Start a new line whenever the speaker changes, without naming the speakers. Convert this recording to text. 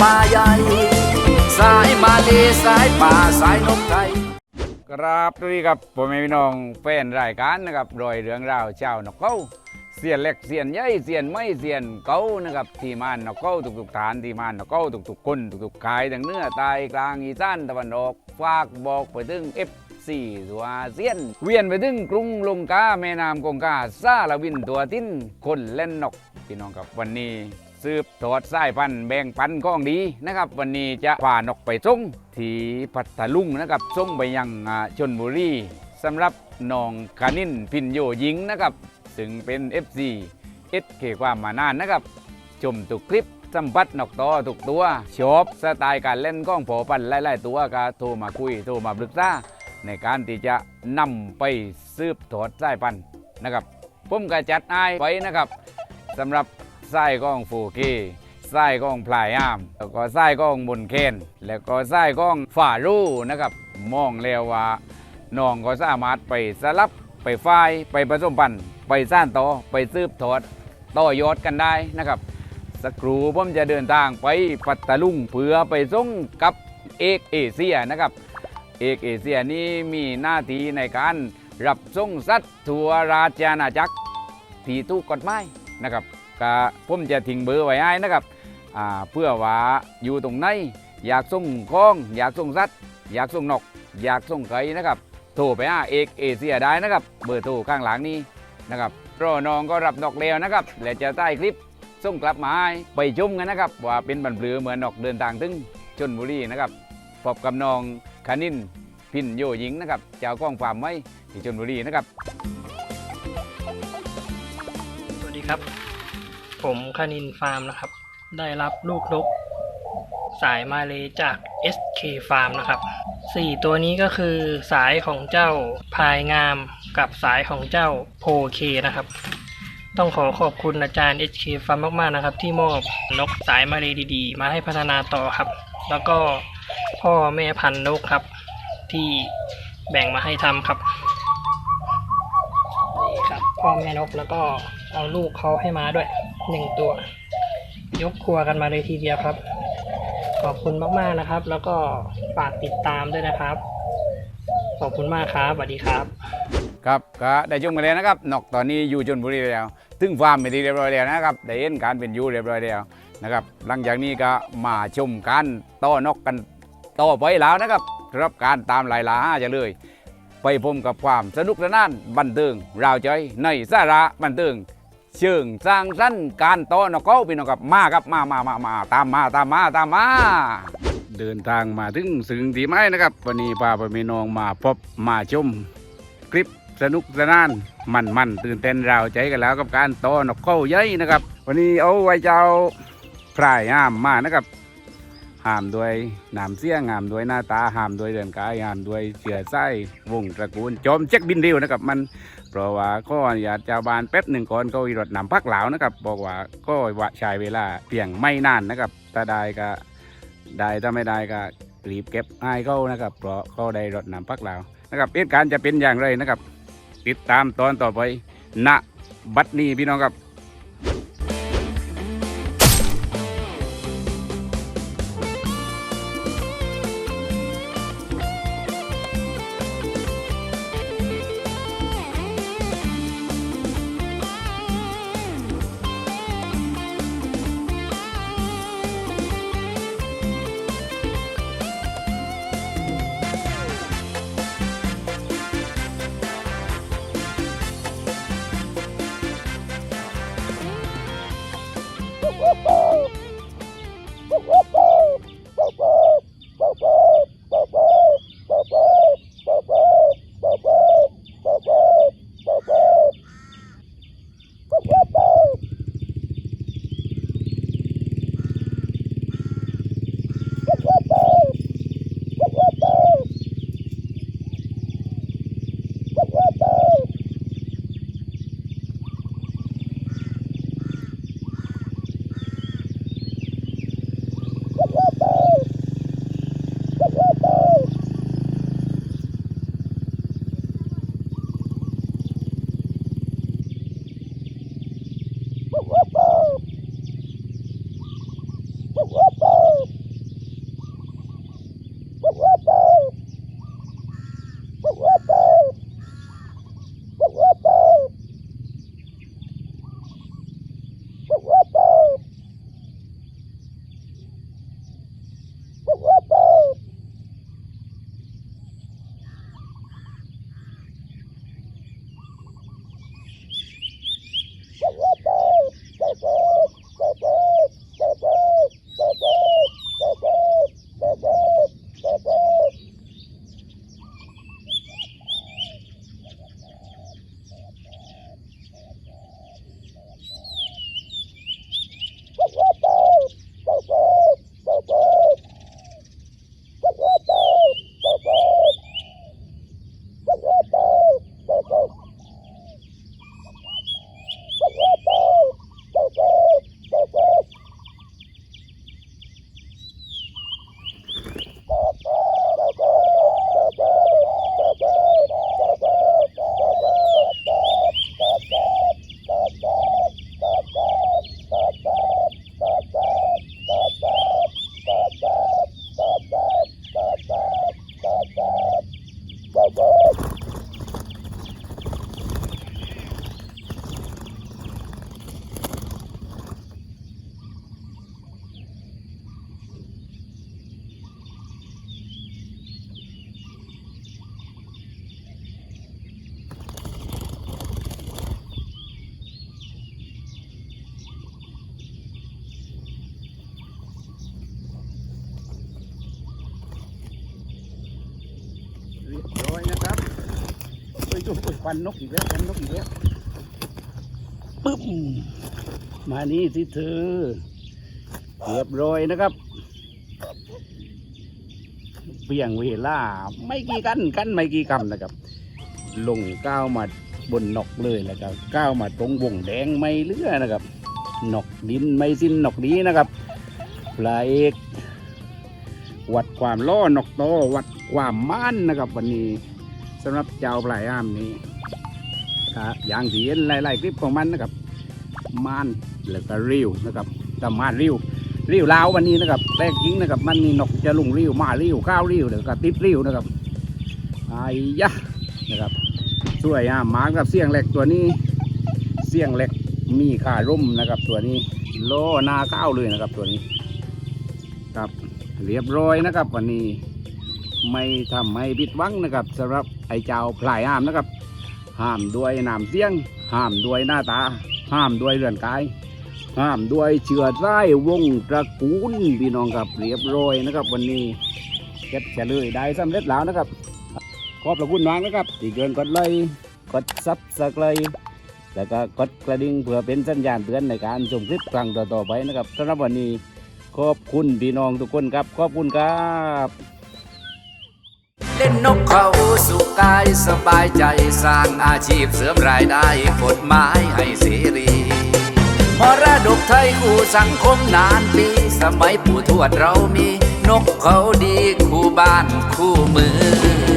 ป่าใหญ่สายมาเลสายป่าสายนกไทย
ครับสวัสดีครับผมเอพี่น้องแฟนรายการนะครับโดยเรื่องราวเจ้านกเก้าเสียนเล็กเสียนใหญ่เสียนไม่เสียนเก้านะครับที่มานนกเก้าทุกๆฐานที่มานนกเก้าทุกๆคนทุกๆกายทั้งเหนือใต้กลางอีสานตะวันออกฝากบอกไปถึง F4 ตัวาเซียน เวียนไปถึงกรุงลงกาแม่น้ำกงกาซาลาวินตัวติ้นคนเล่นนกพี่น้องครับวันนี้ สืบทอดสายพันธุ์แบ่งปันของดีนะครับ วันนี้จะพานกไปส่งที่พัทลุงนะครับส่งไปยังชนบุรีสำหรับน้องคานินพินโยหญิงนะครับซึ่งเป็น FC เอสเคความมานานนะครับ ชมตุกคลิปสัมผัสนกต่อทุกตัวชอบสไตล์การเล่นก้องผอปันหลายๆตัวก็โทรมาคุยโทรมาปรึกษาในการที่จะนำไปสืบทอดสายพันธุ์นะครับ ผมก็จัดให้ไว้นะครับสำหรับ ไส้ก้องฟูกีไส้ก้องพลายอ้ามแล้วก็ไส้ก้องบนเคนแล้วก็ไส้ก้องฝ่ารูนะครับมองแล้วว่าน้องก็สามารถไปสลับไปฝ้ายไปผสมพันธุ์ไปสร้างต่อไปซืบทอดต่อยอดกันได้นะครับสักครูผมจะเดินทางไปปัตตลุงเพื่อไปส่งกับเอกเอเชียนะครับเอกเอเชียนี้มีหน้าที่ในการรับส่งสัตว์ทัวราชอาณาจักรที่ถูกกฎหมายนะครับ ก็ผมจะทิ้งเบอร์ไว้ให้นะครับเพื่อว่าอยู่ตรงไหนอยากส่งของ อยากส่งสัตว์อยากส่งนก อยากส่งไก่นะครับ โทรไปหาเอกเอเชียได้นะครับ เบอร์โทรข้างหลังนี้นะครับรอน้องก็รับนกแล้วนะครับ และจะใต้คลิปส่งกลับมาให้ไปชมกันนะครับ ว่าเป็นบันเบือเหมือนนกเดินทางถึงชนบุรีนะครับพบกับน้องคานินพินโยหญิงนะครับเจ้าก้องฟาร์มไว้ที่ชนบุรีนะครับ
สวัสดีครับ ผมคานินฟาร์มนะครับ ได้รับลูกนกสายมาเลจาก SK Farm นะครับสี่ตัวนี้ก็คือสายของเจ้าพายงามกับสายของเจ้าโพเคนะครับ ต้องขอขอบคุณอาจารย์ SK Farm มากๆนะครับ ที่มอบนกสายมาเลดีๆ มาให้พัฒนาต่อครับ แล้วก็พ่อแม่พันธุ์นกครับ ที่แบ่งมาให้ทำครับนี่ครับ พ่อแม่นกแล้วก็เอาลูกเขาให้มาด้วย หนึ่งตัว ยกครัวกันมาเลยทีเดียวครับ ขอบคุณมากๆนะครับ แล้วก็ฝากติดตามด้วยนะครับ ขอบคุณมากครับสวัสดีครับ
ครับก็ได้ชมกันแล้วนะครับนกตอนนี้อยู่ชนบุรีแล้วถึงฟาร์มไปนที่เรียบร้อยแล้วนะครับได้เห็นการเป็นอยู่เรียบร้อยแล้วนะครับ หลังจากนี้ก็มาชมการต้อนกกันต่อไปแล้วนะครับรับการตามลายลาห้าจะเลย ไปพบกับความสนุกสนานบันเทิงราวใจในสาระบันเทิง เชิงสร้างสรรค์การต้อนกเขาพี่น้องครับมาครับมามามามาตามมาตามมาตามมา เดินทางมาถึงสึงสีไม้นะครับ วันนี้พาไปมีน้องมาพบมาชมคลิปสนุกสนาน มันมันตื่นเต้นราใจกันแล้วกับการต้อนกเขาใหญ่นะครับ วันนี้เอาไว้เจ้าพรายห้ามมานะครับห้ามด้วยหนามเสี้ยงห้ามด้วยหน้าตาห้ามด้วยเดินกายห้ามด้วยเสือไส้วงตระกูลจอมเช็คบินเดียวนะครับมัน เพราะว่าก็อยากจะบานแป๊บหนึ่งก่อนก็อีรถนำพักเหลานะครับ บอกว่าก็ว่าใช้เวลาเพียงไม่นานนะครับถ้าได้ก็ได้ถ้าไม่ได้ก็รีบเก็บให้เขานะครับ เพราะเขาได้รถนำพักเหลานะครับเหตุการณ์จะเป็นอย่างไรนะครับ ติดตามตอนต่อไปณบัดนี้พี่น้องครับ จุ๊บไปดูควันนกอีกแล้วควันนกอีกแล้วปึ๊บมานี่สิเธอเรียบร้อยนะครับเพียงเวลาไม่กี่กันกันไม่กี่คำนะครับ ลงก้าวมาบนนกเลยนะครับก้าวมาตรงวงแดงไม่เลื่อนะครับนกดินไม่สิ้นนกดีนะครับปลาเอกวัดความล่อนกโตวัดความม่านนะครับ วันนี้ สำหรับเจ้าปลายอ้ามนี้ครับอย่างที่เห็นหลายๆคลิปของมันนะครับม่านแล้วก็ริ้วนะครับแต่ม่านริ้วริ้วลาววันนี้นะครับแรกยิงนะครับ มันมีนกจะลุงริ้วมาริ้วข้าวริ้วแล้วก็ติดริ้วนะครับไอ้ยะนะครับสวยอะหมากับเสียงเหล็กตัวนี้ เสียงเหล็กมีขาร่มนะครับ ตัวนี้ โลนาข้าวเลยนะครับตัวนี้ ครับเรียบร้อยนะครับวันนี้ ไม่ทำให้ผิดหวังนะครับสำหรับไอ้เจ้าพลายห้ามนะครับ ห้ามด้วยน้ำเสียง ห้ามด้วยหน้าตา ห้ามด้วยเรือนกาย ห้ามด้วยเชื้อสายวงตระกูลพี่น้องครับเรียบร้อยนะครับ วันนี้เก็บเฉลยได้สำเร็จแล้วนะครับ ขอบพระคุณมากนะครับที่เกินกดไลค์กดซับสไครต์แล้วก็กดกระดิ่งเพื่อเป็นสัญญาณเตือนในการชมคลิปครั้งต่อๆไปนะครับสำหรับวันนี้ขอบคุณพี่น้องทุกคนครับ ขอบคุณครับ
เล่นนกเขาสุขกายสบายใจสร้างอาชีพเสริมรายได้กฎหมายให้เสรีมรดกไทยคู่สังคมนานปี สมัยปู่ทวดเรามี นกเขาดีคู่บ้านคู่เมือง